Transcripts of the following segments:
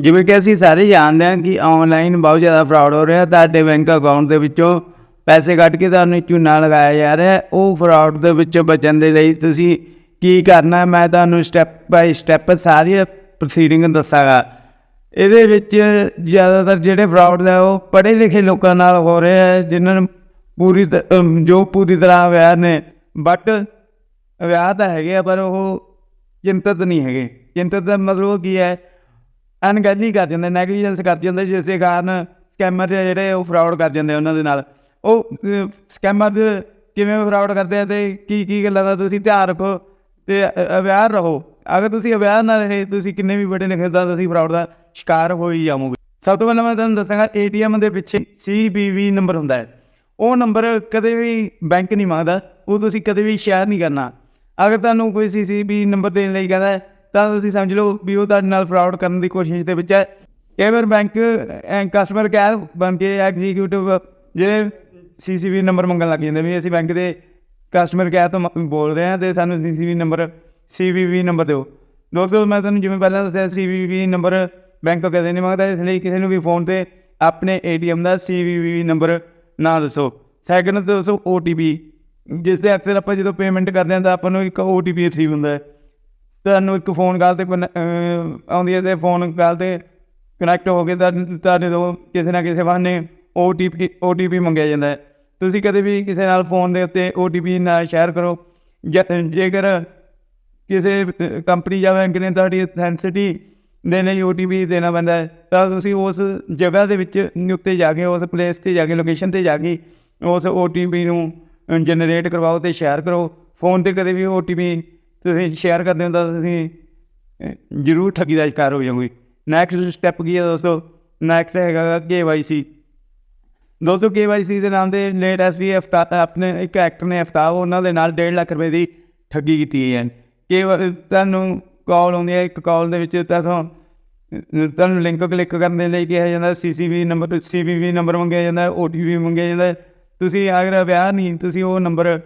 ਜਿਵੇਂ ਕਿ ਅਸੀਂ ਸਾਰੇ ਜਾਣਦੇ ਹਾਂ ਕਿ ਆਨਲਾਈਨ ਬਹੁਤ ਜ਼ਿਆਦਾ ਫਰਾਡ ਹੋ ਰਿਹਾ। ਤੁਹਾਡੇ ਬੈਂਕ ਅਕਾਊਂਟ ਦੇ ਵਿੱਚੋਂ ਪੈਸੇ ਕੱਢ ਕੇ ਤੁਹਾਨੂੰ ਚੂਨਾ ਲਗਾਇਆ ਜਾ ਰਿਹਾ ਉਹ ਫਰਾਡ ਦੇ ਵਿੱਚੋਂ ਬਚਣ ਦੇ ਲਈ ਤੁਸੀਂ ਕੀ ਕਰਨਾ ਮੈਂ ਤੁਹਾਨੂੰ ਸਟੈਪ ਬਾਈ ਸਟੈਪ ਸਾਰੀ ਪ੍ਰੋਸੀਡਿੰਗ ਦੱਸਾਂਗਾ। ਇਹਦੇ ਵਿੱਚ ਜ਼ਿਆਦਾਤਰ ਜਿਹੜੇ ਫਰਾਡ ਹੈ, ਉਹ ਪੜ੍ਹੇ ਲਿਖੇ ਲੋਕਾਂ ਨਾਲ ਹੋ ਰਿਹਾ ਹੈ, ਜਿਨ੍ਹਾਂ ਨੂੰ ਪੂਰੀ ਤ- ਜੋ ਪੂਰੀ ਤਰ੍ਹਾਂ ਅਵੇਅਰ ਨੇ। ਬਟ ਅਵੇਅਰ ਤਾਂ ਹੈਗੇ ਆ, ਪਰ ਉਹ ਚਿੰਤਤ ਨਹੀਂ ਹੈਗੇ। ਚਿੰਤਤ ਦਾ ਮਤਲਬ ਕੀ ਹੈ? ਅਣਗਹਿਲੀ ਕਰ ਜਾਂਦੇ ਨੈਗਲੀਜੈਂਸ ਕਰ ਜਾਂਦੇ, ਜਿਸ ਦੇ ਕਾਰਨ ਸਕੈਮਰ ਜਿਹੜੇ ਉਹ ਫਰਾਡ ਕਰ ਜਾਂਦੇ ਉਹਨਾਂ ਦੇ ਨਾਲ। ਉਹ ਸਕੈਮਰ ਕਿਵੇਂ ਫਰਾਡ ਕਰਦੇ ਆ ਤੇ ਕੀ ਕੀ ਗੱਲਾਂ ਦਾ ਤੁਸੀਂ ਧਿਆਨ ਰੱਖੋ ਤੇ ਅਵੇਅਰ ਰਹੋ। ਅਗਰ ਤੁਸੀਂ ਅਵੇਅਰ ਨਾ ਰਹੇ, ਤੁਸੀਂ ਕਿੰਨੇ ਵੀ ਵੱਡੇ ਲਿਖੇ ਦਾ ਤੁਸੀਂ ਫਰਾਡ ਦਾ ਸ਼ਿਕਾਰ ਹੋ ਹੀ ਜਾਵੋਗੇ। ਸਭ ਤੋਂ ਪਹਿਲਾਂ ਮੈਂ ਤੁਹਾਨੂੰ ਦੱਸਾਂਗਾ, ਏਟੀਐਮ ਦੇ ਪਿੱਛੇ ਸੀਬੀਵੀ ਨੰਬਰ ਹੁੰਦਾ ਹੈ। ਉਹ ਨੰਬਰ ਕਦੇ ਵੀ ਬੈਂਕ ਨਹੀਂ ਮੰਗਦਾ, ਉਹ ਤੁਸੀਂ ਕਦੇ ਵੀ ਸ਼ੇਅਰ ਨਹੀਂ ਕਰਨਾ। ਅਗਰ ਤੁਹਾਨੂੰ ਕੋਈ ਸੀਸੀਬੀ ਨੰਬਰ ਦੇਣ ਲਈ ਕਹਿੰਦਾ ਤਾਂ ਤੁਸੀਂ ਸਮਝ ਲਓ ਵੀ ਉਹ ਤੁਹਾਡੇ ਨਾਲ ਫਰਾਡ ਕਰਨ ਦੀ ਕੋਸ਼ਿਸ਼ ਦੇ ਵਿੱਚ ਹੈ। ਕਈ ਵਾਰ ਬੈਂਕ ਕਸਟਮਰ ਕੇਅਰ ਬਣ ਕੇ ਐਗਜ਼ੀਕਿਊਟਿਵ ਜਿਹੜੇ ਸੀਸੀਬੀ ਨੰਬਰ ਮੰਗਣ ਲੱਗ ਜਾਂਦੇ ਵੀ ਅਸੀਂ ਬੈਂਕ ਦੇ ਕਸਟਮਰ ਕੇਅਰ ਤੋਂ ਮ- ਬੋਲ ਰਹੇ ਹਾਂ ਤੇ ਸਾਨੂੰ ਸੀਸੀਬੀ ਨੰਬਰ ਸੀਵੀਵੀ ਨੰਬਰ ਦਿਓ। ਦੋਸਤੋ, ਮੈਂ ਤੁਹਾਨੂੰ ਜਿਵੇਂ ਪਹਿਲਾਂ ਦੱਸਿਆ ਸੀਵੀਵੀ ਨੰਬਰ ਬੈਂਕ ਕਦੇ ਨਹੀਂ ਮੰਗਦਾ, ਇਸ ਲਈ ਕਿਸੇ ਨੂੰ ਵੀ ਫੋਨ ਤੇ ਆਪਣੇ ਏਟੀਐਮ ਦਾ ਸੀਵੀਵੀ ਨੰਬਰ ਨਾ ਦੱਸੋ। ਸੈਕਿੰਡ ਦੱਸੋ ਓਟੀਪੀ ਜਿਸ ਦੇ ਅਕਸਰ ਆਪਾਂ ਜਦੋਂ ਪੇਮੈਂਟ ਕਰਦੇ ਹਾਂ ਤਾਂ ਆਪਾਂ ਨੂੰ ਇੱਕ ਓਟੀਪੀ ਰਿਸੀਵ ਹੁੰਦਾ ਹੈ। ਤੁਹਾਨੂੰ ਇੱਕ ਫੋਨ ਕਾਲ ਤੇ ਕਨ- ਆਉਂਦੀ ਹੈ ਤੇ ਫੋਨ ਕਾਲ ਤੇ ਕਨੈਕਟ ਹੋ ਕੇ ਤੁਹਾਨੂੰ ਤੁਹਾਡੇ ਤੋਂ ਕਿਸੇ ਨਾ ਕਿਸੇ ਬਹਾਨੇ ਓਟੀਪੀ ਓਟੀਪੀ ਮੰਗਿਆ ਜਾਂਦਾ ਹੈ। ਤੁਸੀਂ ਕਦੇ ਵੀ ਕਿਸੇ ਨਾਲ ਫੋਨ ਦੇ ਉੱਤੇ ਓਟੀਪੀ ਨਾ ਸ਼ੇਅਰ ਕਰੋ। ਜੇ- ਜੇਕਰ ਕਿਸੇ ਕੰਪਨੀ ਜਾਂ ਬੈਂਕ ਨੇ ਤੁਹਾਡੀ ਅਥੈਂਸਿਟੀ ਦੇ ਲਈ ਓਟੀਪੀ ਦੇਣਾ ਪੈਂਦਾ ਹੈ, ਤਾਂ ਤੁਸੀਂ ਉਸ ਜਗ੍ਹਾ ਦੇ ਵਿੱਚ ਉੱਤੇ ਜਾ ਕੇ, ਉਸ ਪਲੇਸ ਤੇ ਜਾ ਕੇ ਲੋਕੇਸ਼ਨ ਤੇ ਜਾ ਕੇ ਉਸ ਓਟੀਪੀ ਨੂੰ ਜਨਰੇਟ ਕਰਵਾਓ ਤੇ ਸ਼ੇਅਰ ਕਰੋ। ਫੋਨ ਤੇ ਕਦੇ ਵੀ ਓਟੀਪੀ ਤੁਸੀਂ ਸ਼ੇਅਰ ਕਰਦੇ ਹੋ ਤਾਂ ਤੁਸੀਂ ਜ਼ਰੂਰ ਠੱਗੀ ਦਾ ਸ਼ਿਕਾਰ ਹੋ ਜਾਓਗੇ। ਨੈਕਸਟ ਸਟੈਪ ਕੀ ਹੈ ਦੋਸਤੋ? ਨੈਕਸਟ ਹੈਗਾ ਕੇਵਾਈਸੀ ਦੋਸਤੋ ਕੇਵਾਈਸੀ ਦੇ ਨਾਮ ਦੇ ਲੇਟ ਐਸਪੀ ਆਪਣੇ ਇੱਕ ਐਕਟਰ ਨੇ ਅਫਤਾਬ ਉਹਨਾਂ ਦੇ ਨਾਲ 1.5 ਲੱਖ ਰੁਪਏ ਦੀ ਠੱਗੀ ਕੀਤੀ ਹੈ ਕਿ ਤੁਹਾਨੂੰ ਕਾਲ ਆਉਂਦੀ ਹੈ, ਇੱਕ ਕਾਲ ਦੇ ਵਿੱਚ ਤੁਹਾਨੂੰ ਤੁਹਾਨੂੰ ਲਿੰਕ ਕਲਿੱਕ ਕਰਨ ਦੇ ਲਈ ਕਿਹਾ ਜਾਂਦਾ ਸੀਸੀਵੀ ਨੰਬਰ ਸੀਵੀਵੀ ਨੰਬਰ ਮੰਗਿਆ ਜਾਂਦਾ ਓਟੀਪੀ ਮੰਗਿਆ ਜਾਂਦਾ। ਤੁਸੀਂ ਅਗਰ ਵਿਆਹ ਨਹੀਂ, ਤੁਸੀਂ ਉਹ ਨੰਬਰ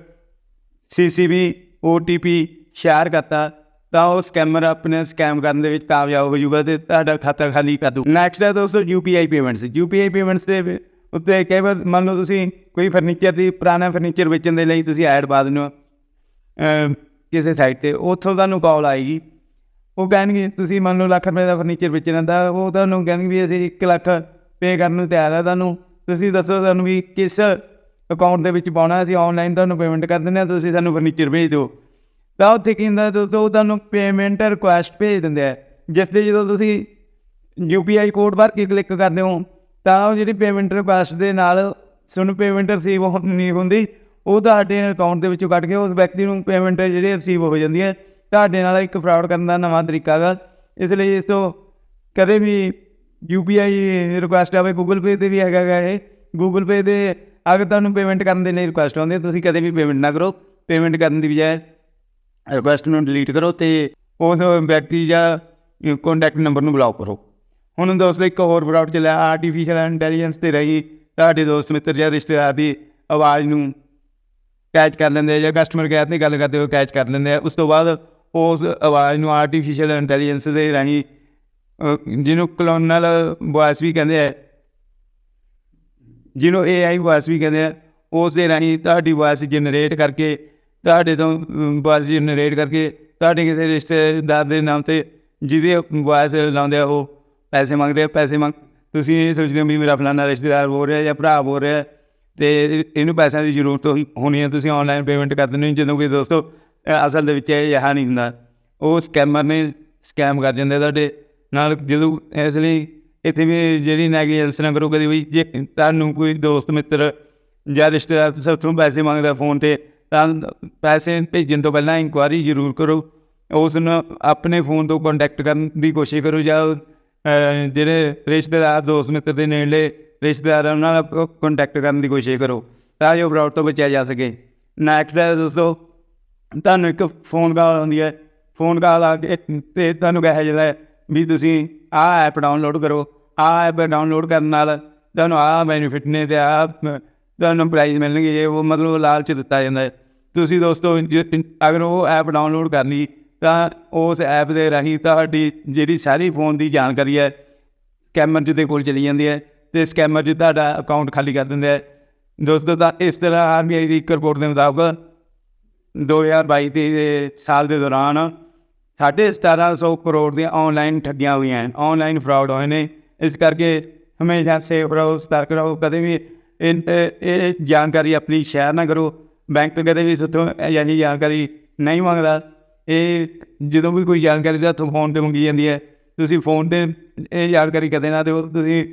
ਸੀਸੀਵੀ ਓਟੀਪੀ ਸ਼ੇਅਰ ਕਰਤਾ, ਤਾਂ ਉਹ ਸਕੈਮਰ ਆਪਣੇ ਸਕੈਮ ਕਰਨ ਦੇ ਵਿੱਚ ਕਾਮਯਾਬ ਹੋ ਜਾਊਗਾ ਤੇ ਤੁਹਾਡਾ ਖਾਤਾ ਖਾਲੀ ਕਰ ਦੂ ਨੈਕਸਟ ਹੈ ਦੋਸਤੋ ਯੂਪੀਆਈ ਪੇਮੈਂਟਸ ਯੂਪੀਆਈ ਪੇਮੈਂਟਸ ਦੇ ਉੱਤੇ ਕਈ ਵਾਰ ਮੰਨ ਲਓ ਤੁਸੀਂ ਕੋਈ ਫਰਨੀਚਰ ਦੀ, ਪੁਰਾਣਾ ਫਰਨੀਚਰ ਵੇਚਣ ਦੇ ਲਈ ਤੁਸੀਂ ਐਡ ਪਾ ਦਿੰਦੇ ਹੋ ਕਿਸੇ ਸਾਈਟ ਤੇ, ਉੱਥੋਂ ਤੁਹਾਨੂੰ ਕਾਲ ਆਏਗੀ। ਉਹ ਕਹਿਣਗੇ, ਤੁਸੀਂ ਮੰਨ ਲਓ ਲੱਖ ਰੁਪਏ ਦਾ ਫਰਨੀਚਰ ਵੇਚਣਾ ਦਾ ਉਹ ਤੁਹਾਨੂੰ ਕਹਿਣਗੇ ਵੀ ਅਸੀਂ 1 ਲੱਖ ਪੇ ਕਰਨ ਨੂੰ ਤਿਆਰ ਆ ਤੁਹਾਨੂੰ। ਤੁਸੀਂ ਦੱਸੋ ਤੁਹਾਨੂੰ ਵੀ ਕਿਸ ਅਕਾਊਂਟ ਦੇ ਵਿੱਚ ਪਾਉਣਾ, ਅਸੀਂ ਆਨਲਾਈਨ ਤੁਹਾਨੂੰ ਪੇਮੈਂਟ ਕਰ ਦਿੰਦੇ ਹਾਂ, ਤੁਸੀਂ ਸਾਨੂੰ ਫਰਨੀਚਰ ਭੇਜ ਦਿਓ। ਤਾਂ ਉੱਥੇ ਕੀ ਹੁੰਦਾ ਦੋਸਤੋ ਉਹ ਤੁਹਾਨੂੰ ਪੇਮੈਂਟ ਰਿਕੁਐਸਟ ਭੇਜ ਦਿੰਦੇ ਆ ਜਿਸ ਤੇ ਜਦੋਂ ਤੁਸੀਂ ਯੂਪੀਆਈ ਕੋਡ ਭਰ ਕੇ ਕਲਿੱਕ ਕਰਦੇ ਹੋ, ਤਾਂ ਉਹ ਜਿਹੜੀ ਪੇਮੈਂਟ ਰਿਕੁਐਸਟ ਦੇ ਨਾਲ ਤੁਹਾਨੂੰ ਪੇਮੈਂਟ ਰਿਸੀਵ ਨਹੀਂ ਹੁੰਦੀ, ਉਹ ਤੁਹਾਡੇ ਅਕਾਊਂਟ ਦੇ ਵਿੱਚੋਂ ਕੱਟ ਕੇ ਉਸ ਵਿਅਕਤੀ ਨੂੰ ਪੇਮੈਂਟ ਜਿਹੜੀ ਰਿਸੀਵ ਹੋ ਜਾਂਦੀ ਹੈ, ਤੁਹਾਡੇ ਨਾਲ ਇੱਕ ਫਰਾਡ ਕਰਨ ਦਾ ਨਵਾਂ ਤਰੀਕਾ ਹੈਗਾ। ਇਸ ਲਈ ਇਸ ਤੋਂ ਕਦੇ ਵੀ ਯੂਪੀਆਈ ਰਿਕੁਐਸਟ ਆਵੇ ਗੂਗਲ ਪੇ ਤੇ ਵੀ ਹੈਗਾ ਗਾ ਇਹ। ਗੂਗਲ ਪੇ ਦੇ ਅਗਰ ਤੁਹਾਨੂੰ ਪੇਮੈਂਟ ਕਰਨ ਦੇ ਲਈ ਰਿਕੁਐਸਟ ਆਉਂਦੀ ਤੁਸੀਂ ਕਦੇ ਵੀ ਪੇਮੈਂਟ ਨਾ ਕਰੋ। ਪੇਮੈਂਟ ਕਰਨ ਦੀ ਬਜਾਏ ਰਿਕੁਐਸਟ ਨੂੰ ਡਿਲੀਟ ਕਰੋ ਤੇ ਉਸ ਵਿਅਕਤੀ ਜਾਂ ਕੰਟੈਕਟ ਨੰਬਰ ਨੂੰ ਬਲੌਕ ਕਰੋ। ਹੁਣ ਦੋਸਤੋ, ਇੱਕ ਹੋਰ ਫਰਾਡ ਚੱਲਿਆ ਆਰਟੀਫੀਸ਼ੀਅਲ ਇੰਟੈਲੀਜੈਂਸ ਤੇ ਰਹੀ ਤੁਹਾਡੇ ਦੋਸਤ ਮਿੱਤਰ ਜਾਂ ਰਿਸ਼ਤੇਦਾਰ ਦੀ ਆਵਾਜ਼ ਨੂੰ ਕੈਚ ਕਰ ਲੈਂਦੇ ਜਾਂ ਕਸਟਮਰ ਕੇਅਰ ਦੀ ਗੱਲ ਕਰਦੇ ਹੋਏ ਕੈਚ ਕਰ ਲੈਂਦੇ ਆ। ਉਸ ਤੋਂ ਬਾਅਦ ਉਸ ਆਵਾਜ਼ ਨੂੰ ਆਰਟੀਫੀਸ਼ੀਅਲ ਇੰਟੈਲੀਜੈਂਸ ਦੇ ਰਾਹੀਂ ਜਿਹਨੂੰ ਕਲੋਨਲ ਵੌਇਸ ਵੀ ਕਹਿੰਦੇ ਆ, ਜਿਹਨੂੰ AI ਵੌਇਸ ਵੀ ਕਹਿੰਦੇ ਆ, ਉਸ ਦੇ ਰਾਹੀਂ ਤੁਹਾਡੀ ਵੌਇਸ ਜਨਰੇਟ ਕਰਕੇ ਤੁਹਾਡੇ ਤੋਂ ਵੌਇਸ ਜਨਰੇਟ ਕਰਕੇ ਤੁਹਾਡੇ ਕਿਸੇ ਰਿਸ਼ਤੇਦਾਰ ਦੇ ਨਾਮ ਤੇ ਜਿਹਦੇ ਵੌਇਸ ਲਾਉਂਦੇ ਆ, ਉਹ ਪੈਸੇ ਮੰਗਦੇ ਆ, ਪੈਸੇ ਮੰਗ, ਤੁਸੀਂ ਇਹ ਸੋਚਦੇ ਹੋ ਵੀ ਮੇਰਾ ਫਲਾਣਾ ਰਿਸ਼ਤੇਦਾਰ ਬੋਲ ਰਿਹਾ ਜਾਂ ਭਰਾ ਬੋਲ ਰਿਹਾ ਤੇ ਇਹਨੂੰ ਪੈਸਿਆਂ ਦੀ ਜ਼ਰੂਰਤ ਹੋਣੀ ਹੈ ਤੁਸੀਂ ਆਨਲਾਈਨ ਪੇਮੈਂਟ ਕਰ ਦਿੰਦੇ ਹੋ, ਜਦੋਂ ਕਿ ਦੋਸਤੋ ਅਸਲ ਦੇ ਵਿੱਚ ਇਹ ਜਹਾ ਨਹੀਂ ਹੁੰਦਾ। ਉਹ ਸਕੈਮਰ ਨੇ ਸਕੈਮ ਕਰ ਜਾਂਦੇ ਤੁਹਾਡੇ ਨਾਲ, ਜਦੋਂ ਇਸ ਲਈ ਇੱਥੇ ਵੀ ਜਿਹੜੀ ਨੈਗਲੀਜੈਂਸ ਨਾ ਕਰੋ ਕਦੇ ਵੀ, ਜੇ ਤੁਹਾਨੂੰ ਕੋਈ ਦੋਸਤ, ਮਿੱਤਰ ਜਾਂ ਰਿਸ਼ਤੇਦਾਰ ਸਭ ਤੋਂ ਪੈਸੇ ਮੰਗਦਾ ਫੋਨ ਤੇ ਪੈਸੇ ਭੇਜਣ ਤੋਂ ਪਹਿਲਾਂ ਇਨਕੁਆਇਰੀ ਜ਼ਰੂਰ ਕਰੋ। ਉਸ ਨੂੰ ਆਪਣੇ ਫੋਨ ਤੋਂ ਕੰਟੈਕਟ ਕਰਨ ਦੀ ਕੋਸ਼ਿਸ਼ ਕਰੋ ਜਾਂ ਜਿਹੜੇ ਰਿਸ਼ਤੇਦਾਰ, ਦੋਸਤ ਮਿੱਤਰ ਦੇ ਨੇੜਲੇ ਰਿਸ਼ਤੇਦਾਰ ਉਹਨਾਂ ਨਾਲ ਕੰਟੈਕਟ ਕਰਨ ਦੀ ਕੋਸ਼ਿਸ਼ ਕਰੋ ਤਾਂ ਜੋ ਫਰਾਡ ਤੋਂ ਬਚਿਆ ਜਾ ਸਕੇ। ਨੈਕਸਟ ਹੈ ਦੋਸਤੋ, ਤੁਹਾਨੂੰ ਇੱਕ ਫੋਨ ਕਾਲ ਆਉਂਦੀ ਹੈ। ਫੋਨ ਕਾਲ ਆ ਕੇ ਤੇ ਤੁਹਾਨੂੰ ਕਿਹਾ ਜਾਂਦਾ ਵੀ ਤੁਸੀਂ ਆਹ ਐਪ ਡਾਊਨਲੋਡ ਕਰੋ। ਆਹ ਐਪ ਡਾਊਨਲੋਡ ਕਰਨ ਨਾਲ ਤੁਹਾਨੂੰ ਆਹ ਬੈਨੀਫਿਟ ਨੇ ਤੇ ਆਹ ਤੁਹਾਨੂੰ ਪ੍ਰਾਈਜ਼ ਮਿਲਣਗੇ ਇਹ ਉਹ ਮਤਲਬ ਲਾਲਚ ਦਿੱਤਾ ਜਾਂਦਾ ਹੈ। ਤੁਸੀਂ ਦੋਸਤੋ, ਜੇ- ਅਗਰ ਉਹ ਐਪ ਡਾਊਨਲੋਡ ਕਰ ਲਈ ਤਾਂ ਉਸ ਐਪ ਦੇ ਰਾਹੀਂ ਤੁਹਾਡੀ ਜਿਹੜੀ ਸਾਰੀ ਫੋਨ ਦੀ ਜਾਣਕਾਰੀ ਹੈ ਸਕੈਮਰ ਜਿਹਦੇ ਕੋਲ ਚਲੀ ਜਾਂਦੀ ਹੈ, ਤੇ ਸਕੈਮਰ ਜੀ ਤੁਹਾਡਾ ਅਕਾਊਂਟ ਖਾਲੀ ਕਰ ਦਿੰਦਾ ਹੈ। ਦੋਸਤੋ, ਤਾਂ ਇਸ ਤਰ੍ਹਾਂ ਆਰਬੀਆਈ ਦੀ ਇੱਕ ਰਿਪੋਰਟ ਦੇ ਮੁਤਾਬਕ 2022 ਦੇ ਸਾਲ ਦੇ ਦੌਰਾਨ ਸਾਢੇ ਸਤਾਰਾਂ ਸੌ ਕਰੋੜ ਦੀਆਂ ਆਨਲਾਈਨ ਠੱਗੀਆਂ ਹੋਈਆਂ ਹਨ। ਆਨਲਾਈਨ ਫਰਾਡ ਹੋਏ ਨੇ। ਇਸ ਕਰਕੇ ਹਮੇਸ਼ਾ ਸੇਫ ਰਹੋ, ਸਤਰਕ ਰਹੋ, ਕਦੇ ਵੀ ਇਹ ਇਹ ਜਾਣਕਾਰੀ ਆਪਣੀ ਸ਼ੇਅਰ ਨਾ ਕਰੋ, ਬੈਂਕ ਕਦੇ ਵੀ ਸਿੱਧੋਂ ਯਾਨੀ ਜਾਣਕਾਰੀ ਨਹੀਂ ਮੰਗਦਾ। ਇਹ ਜਦੋਂ ਵੀ ਕੋਈ ਜਾਣਕਾਰੀ ਦਾ ਫੋਨ ਤੇ ਮੰਗੀ ਜਾਂਦੀ ਹੈ, ਤੁਸੀਂ ਫੋਨ ਤੇ ਇਹ ਜਾਣਕਾਰੀ ਕਦੇ ਨਾ ਦਿਓ। ਤੁਸੀਂ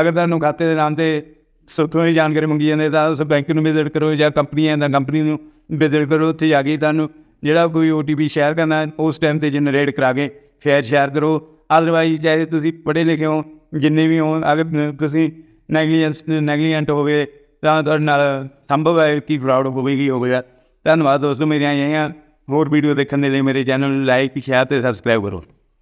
ਅਗਰ ਤੁਹਾਨੂੰ ਖਾਤੇ ਦੇ ਨਾਮ ਤੇ ਸੁੱਥੋਂ ਹੀ ਜਾਣਕਾਰੀ ਮੰਗੀ ਜਾਂਦੇ ਤਾਂ ਉਸ ਬੈਂਕ ਨੂੰ ਵਿਜ਼ਿਟ ਕਰੋ ਜਾਂ ਕੰਪਨੀ ਹੈ ਤਾਂ ਕੰਪਨੀ ਨੂੰ ਵਿਜ਼ਿਟ ਕਰੋ, ਉੱਥੇ ਜਾ ਕੇ ਤੁਹਾਨੂੰ ਜਿਹੜਾ ਕੋਈ OTP ਸ਼ੇਅਰ ਕਰਨਾ ਉਸ ਟਾਈਮ ਤੇ ਜਨਰੇਟ ਕਰਾ ਕੇ ਫਿਰ ਸ਼ੇਅਰ ਕਰੋ। ਅਦਰਵਾਈਜ਼ ਚਾਹੇ ਤੁਸੀਂ ਪੜ੍ਹੇ ਲਿਖੇ ਹੋ, ਜਿੰਨੇ ਵੀ ਹੋ, ਅਗਰ ਤੁਸੀਂ ਨੈਗਲੀਜੈਂਸ ਨੈਗਲੀਜੈਂਟ ਹੋਵੇ, ਤਾਂ ਤੁਹਾਡੇ ਨਾਲ ਸੰਭਵ ਹੈ ਕਿ ਫਰਾਡ ਹੋਵੇਗੀ ਹੋਵੇਗਾ ਧੰਨਵਾਦ ਦੋਸਤੋ, ਮੇਰੀਆਂ ਇਹ ਹੋਰ ਵੀਡੀਓ ਦੇਖਣ ਦੇ ਲਈ ਮੇਰੇ ਚੈਨਲ ਨੂੰ ਲਾਈਕ ਸ਼ੇਅਰ ਤੇ ਸਬਸਕ੍ਰਾਈਬ ਕਰੋ।